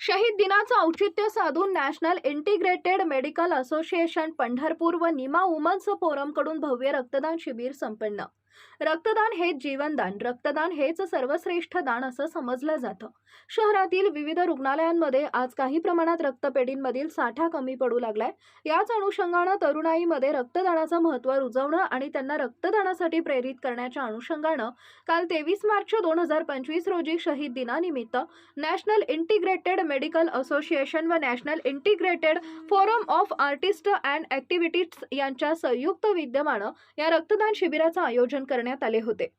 शहीद दिनाचं औचित्य साधून national integrated medical association Pandharpur व निमा वुमन्स फोरमकडून भव्य रक्तदान शिबिर संपन्न. रक्तदान हेच जीवनदान रक्तदान हेच सर्वश्रेष्ठ दान असं समजलं जातं. शहरातील विविध रुग्णालयांमध्ये आज काही प्रमाणात रक्तपेढींमधील साठा कमी पडू लागलाय. याच अनुषंगानं तरुणाईमध्ये रक्तदानाचं महत्त्व रुजवणं आणि त्यांना रक्तदानासाठी प्रेरित करण्याच्या अनुषंगानं काल तेवीस मार्च दोन हजार पंचवीस रोजी शहीद दिनानिमित्त नॅशनल इंटिग्रेटेड मेडिकल असोसिएशन व national integrated forum of artist and activities यांच्या संयुक्त विद्यमानं या रक्तदान शिबिराचं आयोजन करण्यात आले होते.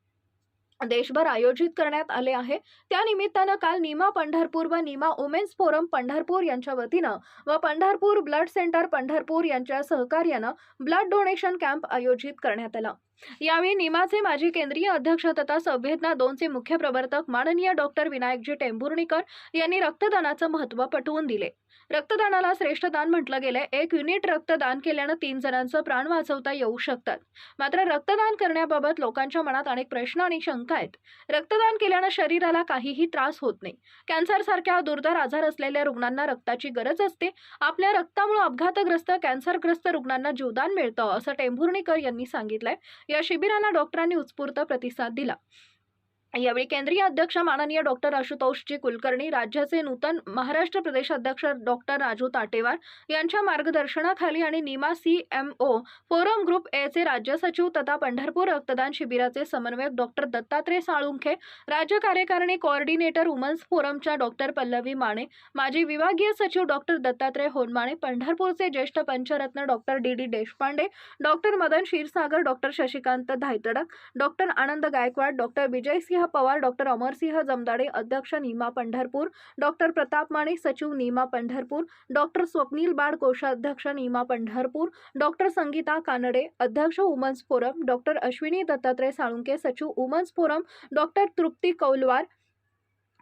देशभर आयोजित करण्यात आले आहे. त्यानिमित्तानं काल नीमा पंढरपूर व नीमा वुमेन्स फोरम पंढरपूर यांच्या वतीनं व पंढरपूर ब्लड सेंटर पंढरपूर यांच्या सहकार्यानं ब्लड डोनेशन कॅम्प आयोजित करण्यात आला. यावेळी निमाचे माजी केंद्रीय अध्यक्ष तथा संवेदना दोनचे मुख्य प्रवर्तक माननीय डॉक्टर विनायकजी टेंभुर्णीकर यांनी रक्तदानाचं महत्त्व पटवून दिले. रक्तदानाला श्रेष्ठ दान म्हटलं गेलंय. एक युनिट रक्तदान केल्यानं तीन जणांचं प्राण वाचवता येऊ शकतात. मात्र रक्तदान करण्याबाबत लोकांच्या मनात अनेक प्रश्न आणि शंका आहेत. रक्तदान केल्यानं शरीराला काहीही त्रास होत नाही. कॅन्सरसारख्या दुर्धर आजार असलेल्या रुग्णांना रक्ताची गरज असते. आपल्या रक्तामुळे अपघातग्रस्त कॅन्सरग्रस्त रुग्णांना जीवदान मिळतं असं टेंभुर्णीकर यांनी सांगितलंय. या शिबिरांना डॉक्टरांनी उत्स्फूर्त प्रतिसाद दिला. यावेळी केंद्रीय अध्यक्ष माननीय डॉक्टर आशुतोषजी कुलकर्णी राज्याचे नूतन महाराष्ट्र प्रदेश अध्यक्ष डॉक्टर राजू ताटेवार यांच्या मार्गदर्शनाखाली आणि NIMA C M O forum group एचे राज्य सचिव तथा पंढरपूर रक्तदान शिबिराचे समन्वयक डॉक्टर दत्तात्रय साळुंखे राज्य कार्यकारिणी कोऑर्डिनेटर वुमन्स फोरमच्या डॉक्टर पल्लवी माने माजी विभागीय सचिव डॉक्टर दत्तात्रय होनमाने पंढरपूरचे ज्येष्ठ पंचरत्न doctor D D Deshpande doctor Madan Kshirsagar doctor Shashikant Dhaytadak doctor Anand Gaikwad doctor Vijay Singh Vijaysingh Pawar doctor Amarsingh Jamdade अध्यक्ष नीमा पंढरपूर डॉक्टर प्रताप माने सचिव नीमा पंढरपूर डॉक्टर स्वप्नील बाळ कोषाध्यक्ष नीमा पंढरपूर डॉक्टर संगीता कानडे अध्यक्ष women's forum doctor Ashwini Dattatray Salunke सचिव women's forum doctor Trupti Kaulwar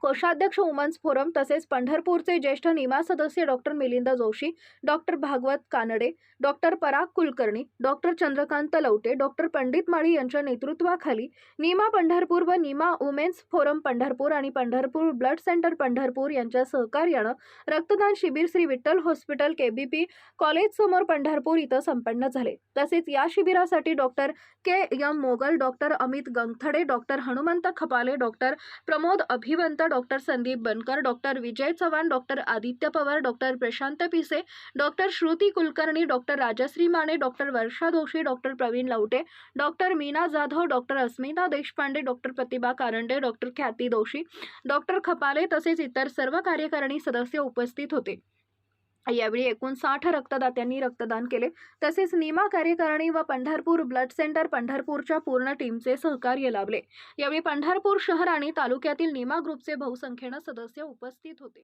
कोषाध्यक्ष women's forum तसेच पंढरपूरचे ज्येष्ठ NIMA सदस्य doctor Milind Joshi doctor Bhagwat Kanade doctor Parag Kulkarni doctor Chandrakant Lavate doctor Pandit Mali यांच्या नेतृत्वाखाली नीमा पंढरपूर व निमा वुमेन्स फोरम पंढरपूर आणि पंढरपूर ब्लड सेंटर पंढरपूर यांच्या सहकार्यानं रक्तदान शिबिर Shri Vitthal hospital KBP college समोर पंढरपूर इथं संपन्न झाले. तसेच या शिबिरासाठी doctor K M Mogal doctor Amit Gangthade doctor Hanumant Khapale doctor Pramod Abhivant doctor Sandeep Bankar doctor Vijay Chavan doctor Aditya Pawar doctor Prashant Pise doctor Shruti Kulkarni doctor Rajshri Mane doctor Varsha Doshi doctor Praveen Lavate doctor Meena Jadhav doctor Asmita Deshpande doctor Pratibha Karande doctor Khyati Doshi doctor खपाले तसेच इतर सर्व कार्यकारिणी सदस्य उपस्थित होते. यावेळी एकूण साठ रक्तदात्यांनी रक्तदान केले. तसेच निमा कार्यकारिणी व पंढरपूर ब्लड सेंटर पंढरपूरच्या पूर्ण टीमचे सहकार्य लाभले. यावेळी पंढरपूर शहर आणि तालुक्यातील निमा ग्रुपचे बहुसंख्येनं सदस्य उपस्थित होते.